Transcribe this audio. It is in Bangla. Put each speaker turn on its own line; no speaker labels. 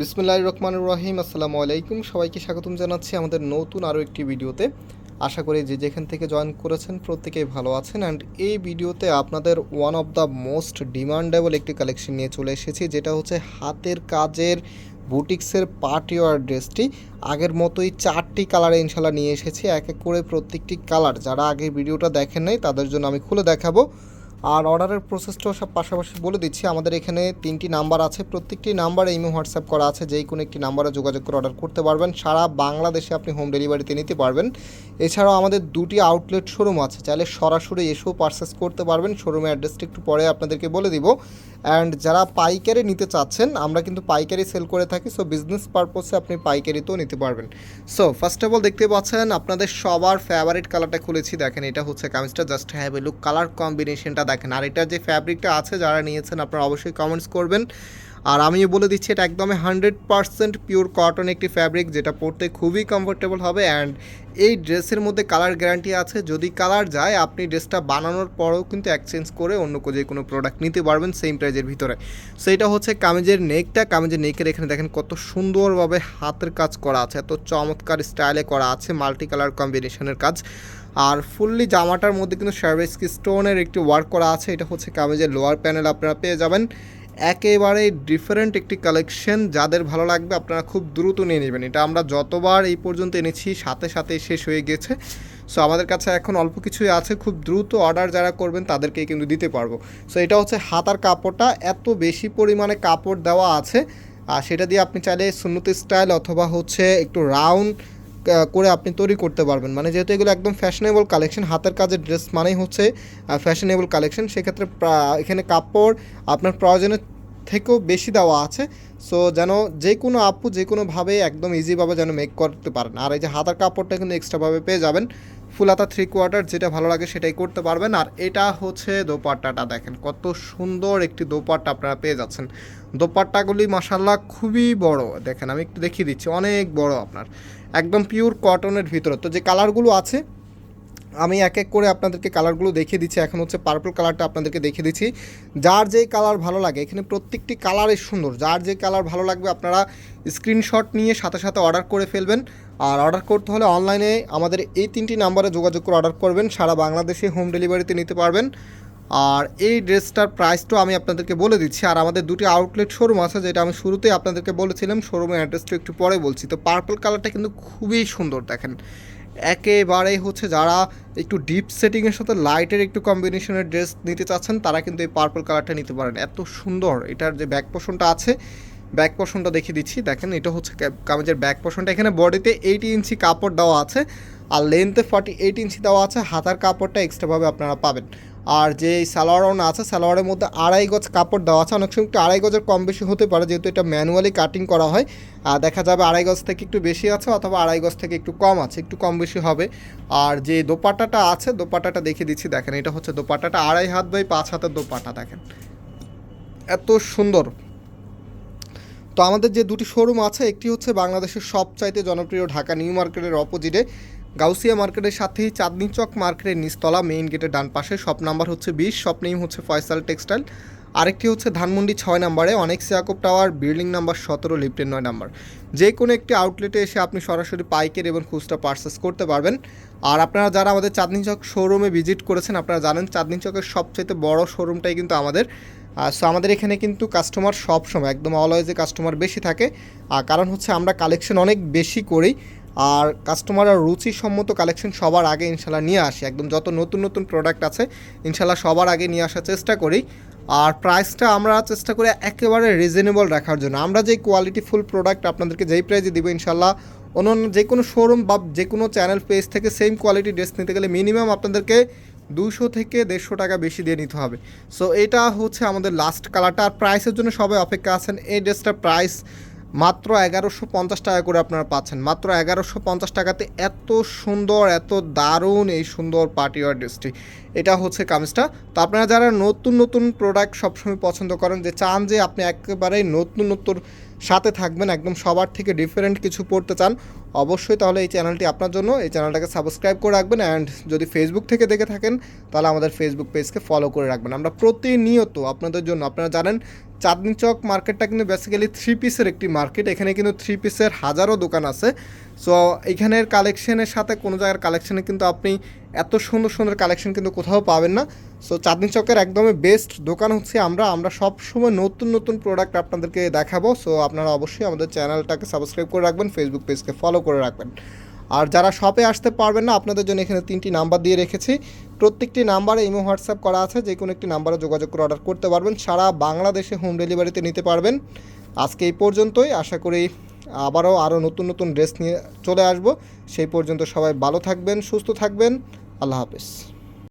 বিসমুল্লাহ রহমান রহিম, আসসালামু আলাইকুম। সবাইকে স্বাগতম জানাচ্ছি আমাদের নতুন আরও একটি ভিডিওতে। আশা করি যে যেখান থেকে জয়েন করেছেন প্রত্যেকেই ভালো আছেন। অ্যান্ড এই ভিডিওতে আপনাদের one of the most demandable একটি কালেকশন নিয়ে চলে এসেছি, যেটা হচ্ছে হাতের কাজের বুটিক্সের পার্টি ওয়ার ড্রেসটি আগের মতোই চারটি কালারে ইনশাল্লাহ নিয়ে এসেছি, এক এক করে প্রত্যেকটি কালার যারা আগে ভিডিওটা দেখেন নাই, তাদের জন্য আমি খুলে দেখাবো। আর অর্ডারের প্রসেসটাও সব পাশাপাশি বলে দিচ্ছি, আমাদের এখানে তিনটি নাম্বার আছে। প্রত্যেকটি নাম্বারে ইমো, হোয়াটসঅ্যাপ করা আছে যেই কোনো একটি নাম্বারে যোগাযোগ করে অর্ডার করতে পারবেন। সারা বাংলাদেশে আপনি হোম ডেলিভারিতে নিতে পারবেন। এছাড়াও আমাদের দুটি আউটলেট শোরুম আছে, চাইলে সরাসরি এসেও পারচেস করতে পারবেন। শোরুমের অ্যাড্রেসটা একটু পরে আপনাদেরকে বলে দিব। অ্যান্ড যারা পাইকারি নিতে চাচ্ছেন, আমরা কিন্তু পাইকারি সেল করে থাকি, সো বিজনেস পারপসে আপনি পাইকারিতেও নিতে পারবেন। সো ফার্স্ট অফ অল দেখতে পাচ্ছেন, আপনাদের সবার ফেভারিট কালারটা খুলেছি। দেখেন, এটা হচ্ছে কামিজটা just have a look colour কম্বিনেশনটা দেখেন। আর এটা যে ফ্যাব্রিকটা আছে যারা নিয়েছেন আপনারা অবশ্যই কমেন্টস করবেন। আর আমিও বলে দিচ্ছি, এটা একদমই হান্ড্রেড পারসেন্ট পিওর কটন একটি ফ্যাব্রিক যেটা পরতে খুবই কমফোর্টেবল হবে অ্যান্ড এই ড্রেসের মধ্যে কালার গ্যারান্টি আছে। যদি কালার যায়, আপনি ড্রেসটা বানানোর পরেও কিন্তু এক্সচেঞ্জ করে অন্য যে কোনো প্রোডাক্ট নিতে পারবেন সেম প্রাইজের ভিতরে। সো এটা হচ্ছে কামিজের নেকটা কামিজের নেকের এখানে দেখেন কত সুন্দরভাবে হাতের কাজ করা আছে। এত চমৎকার স্টাইলে করা আছে মাল্টি কালার কম্বিনেশনের কাজ। আর ফুললি জামাটার মধ্যে কিন্তু সার্ভিসকি স্টোনের একটি ওয়ার্ক করা আছে, এটা হচ্ছে কামিজের লোয়ার প্যানেল আপনারা পেয়ে যাবেন। একেবারে ডিফারেন্ট একটি কালেকশন যাদের ভালো লাগবে আপনারা খুব দ্রুত নিয়ে নেবেন। এটা আমরা যতবার এই পর্যন্ত এনেছি, সাথে সাথে শেষ হয়ে গেছে। সো আমাদের কাছে এখন অল্প কিছুই আছে, খুব দ্রুত অর্ডার যারা করবেন তাদেরকেই কিন্তু দিতে পারব। সো এটা হচ্ছে হাতার কাপড়টা, এত বেশি পরিমাণে কাপড় দেওয়া আছে। আর সেটা দিয়ে আপনি চাইলে সুন্নতি স্টাইল অথবা হচ্ছে একটু রাউন্ড করে আপনি তৈরি করতে পারবেন। মানে যেহেতু এগুলো একদম ফ্যাশনেবল কালেকশন হাতের কাজের ড্রেস মানেই হচ্ছে ফ্যাশনেবল কালেকশন সেক্ষেত্রে এখানে কাপড় আপনার প্রয়োজনের থেকেও বেশি দেওয়া আছে। সো যেন যে কোনো আপু যে কোনোভাবে একদম ইজিভাবে যেন মেক করতে পারেন। আর এই যে হাতার কাপড়টা কিন্তু এক্সট্রাভাবে পেয়ে যাবেন। ফুল হাতা থ্রি কোয়ার্টার যেটা ভালো লাগে সেটাই করতে পারবেন। আর এটা হচ্ছে দোপাট্টাটা দেখেন, কত সুন্দর একটি দোপাট্টা আপনারা পেয়ে যাচ্ছেন। দোপাট্টাগুলি মাসাল্লাহ খুবই বড়। দেখেন, আমি একটু দেখিয়ে দিচ্ছি, অনেক বড় আপনার। একদম পিওর কটনের ভিতরে। তো যে কালারগুলো আছে, আমি এক এক করে আপনাদেরকে কালারগুলো দেখিয়ে দিচ্ছি। এখন হচ্ছে পার্পল কালারটা আপনাদেরকে দেখিয়ে দিচ্ছি। যার যে কালার ভালো লাগে, এখানে প্রত্যেকটি কালারই সুন্দর। যার যে কালার ভালো লাগবে, আপনারা স্ক্রিনশট নিয়ে সাথে সাথে অর্ডার করে ফেলবেন। আর অর্ডার করতে হলে অনলাইনে আমাদের এই তিনটি নাম্বারে যোগাযোগ করে অর্ডার করবেন, সারা বাংলাদেশে হোম ডেলিভারিতে নিতে পারবেন। আর এই ড্রেসটার প্রাইসটাও আমি আপনাদেরকে বলে দিচ্ছি। আর আমাদের দুটি আউটলেট শোরুম আছে, যেটা আমি শুরুতেই আপনাদেরকে বলেছিলাম শোরুমের অ্যাড্রেসটা একটু পরে বলছি। তো পার্পল কালারটা কিন্তু খুবই সুন্দর, দেখেন। একেবারে হচ্ছে যারা একটু ডিপ সেটিংয়ের সাথে লাইটের একটু কম্বিনেশনের ড্রেস নিতে চাচ্ছেন, তারা কিন্তু এই পার্পল কালারটা নিতে পারেন। এত সুন্দর, এটার যে ব্যাক পোর্শনটা আছে ব্যাক পোর্শনটা দেখিয়ে দিচ্ছি। দেখেন, এটা হচ্ছে কামিজের ব্যাক পোর্শনটা এখানে বডিতে এইটি ইঞ্চি কাপড় দেওয়া আছে আর লেন্থে ফর্টি এইট ইঞ্চি দেওয়া আছে। হাতার কাপড়টা এক্সট্রাভাবে আপনারা পাবেন। আর যে সালোয়ার ওনা আছে, সালোয়ারের মধ্যে আড়াই গজ কাপড় দেওয়া আছে। অনেক সময় একটু আড়াই গজের কম বেশি হতে পারে, যেহেতু এটা ম্যানুয়ালি কাটিং করা হয়। আর দেখা যাবে আড়াই গজ থেকে একটু বেশি আছে অথবা আড়াই গজ থেকে একটু কম আছে, একটু কম বেশি হবে। আর যে দোপাট্টাটা আছে, দোপাট্টাটা দেখে দিচ্ছি। দেখেন, এটা হচ্ছে দোপাট্টাটা আড়াই হাত বাই পাঁচ হাতের দোপাট্টা। দেখেন, এত সুন্দর। তো আমাদের যে দুটি শোরুম আছে, একটি হচ্ছে বাংলাদেশের সবচাইতে জনপ্রিয় ঢাকা নিউ মার্কেটের অপোজিটে, গাউসিয়া মার্কেটের সাথেই চাঁদনি চক মার্কেটের নিচতলা মেইন গেটের ডান পাশে শপ নাম্বার হচ্ছে বিশ শপ নেম হচ্ছে ফয়সাল টেক্সটাইল আরেকটি হচ্ছে ধানমন্ডি ছয় নাম্বারে অনেক সিয়াকব টাওয়ার বিল্ডিং নাম্বার সতেরো লিফটের নয় নাম্বার যে কোনো একটি আউটলেটে এসে আপনি সরাসরি পাইকারি এবং খুচরা পার্সেস করতে পারবেন। আর আপনারা যারা আমাদের চাঁদনি চক শোরুমে ভিজিট করেছেন, আপনারা জানেন চাঁদনি চকের সবচাইতে বড় শোরুমটাই কিন্তু আমাদের। সো আমাদের এখানে কিন্তু কাস্টমার সব সময় একদম অলওয়েজে কাস্টমার বেশি থাকে। কারণ হচ্ছে আমরা কালেকশন অনেক বেশি করি, আর কাস্টমাররা রুচিসম্মত কালেকশন সবার আগে ইনশাল্লাহ নিয়ে আসি। একদম যত নতুন নতুন প্রোডাক্ট আছে ইনশাল্লাহ সবার আগে নিয়ে আসার চেষ্টা করি। আর প্রাইসটা আমরা চেষ্টা করি একেবারে রিজনেবল রাখার জন্য। আমরা যে কোয়ালিটি ফুল প্রোডাক্ট আপনাদেরকে যেই প্রাইজে দিব ইনশাল্লাহ অন্য যে কোনো শোরুম বা যে কোনো চ্যানেল পেজ থেকে সেম কোয়ালিটি ড্রেস নিতে গেলে মিনিমাম আপনাদেরকে দুশো থেকে দেড়শো টাকা বেশি দিয়ে নিতে হবে। সো এটা হচ্ছে আমাদের লাস্ট কালারটা আর প্রাইসের জন্য সবাই অপেক্ষা আছেন। এই ড্রেসটার প্রাইস মাত্র এগারোশো পঞ্চাশ টাকা করে আপনারা পাচ্ছেন। মাত্র এগারোশো পঞ্চাশ টাকাতে এত সুন্দর, এত দারুণ এই সুন্দর পার্টি ওয়ার ড্রেসটি। এটা হচ্ছে কামিজটা। তো আপনারা যারা নতুন নতুন প্রোডাক্ট সবসময় পছন্দ করেন, যে চান যে আপনি একেবারেই নতুন নতুন সাথে থাকবেন, একদম সবার থেকে ডিফারেন্ট কিছু পড়তে চান, অবশ্যই তাহলে এই চ্যানেলটি আপনার জন্য। এই চ্যানেলটাকে সাবস্ক্রাইব করে রাখবেন অ্যান্ড যদি ফেসবুক থেকে দেখে থাকেন, তাহলে আমাদের ফেসবুক পেজকে ফলো করে রাখবেন। আমরা প্রতিনিয়ত আপনাদের জন্য, আপনারা জানেন চাঁদনি চক মার্কেটটা কিন্তু বেসিক্যালি থ্রি পিসের একটি মার্কেট এখানে কিন্তু থ্রি পিসের হাজারো দোকান আছে। সো এখানের কালেকশনের সাথে কোনো জায়গার কালেকশনে কিন্তু আপনি এত সুন্দর সুন্দর কালেকশন কিন্তু কোথাও পাবেন না। সো চাঁদনি চকের একদমই বেস্ট দোকান হচ্ছে আমরা। আমরা সব সময় নতুন নতুন প্রোডাক্ট আপনাদেরকে দেখাবো। সো আপনারা অবশ্যই আমাদের চ্যানেলটাকে সাবস্ক্রাইব করে রাখবেন ফেসবুক পেজকে ফলো করে রাখবেন। আর যারা শপে আসতে পারবেন না, আপনাদের জন্য এখানে তিনটি নাম্বার দিয়ে রেখেছি। প্রত্যেকটি নাম্বারে ইমো হোয়াটসঅ্যাপ করা আছে, যে কোনো একটি নাম্বারে যোগাযোগ করে অর্ডার করতে পারবেন। সারা বাংলাদেশে হোম ডেলিভারিতে নিতে পারবেন। আজকে এই পর্যন্তই, আশা করি আবারও আরও নতুন নতুন ড্রেস নিয়ে চলে আসব। সেই পর্যন্ত সবাই ভালো থাকবেন, সুস্থ থাকবেন। আল্লাহ হাফেজ।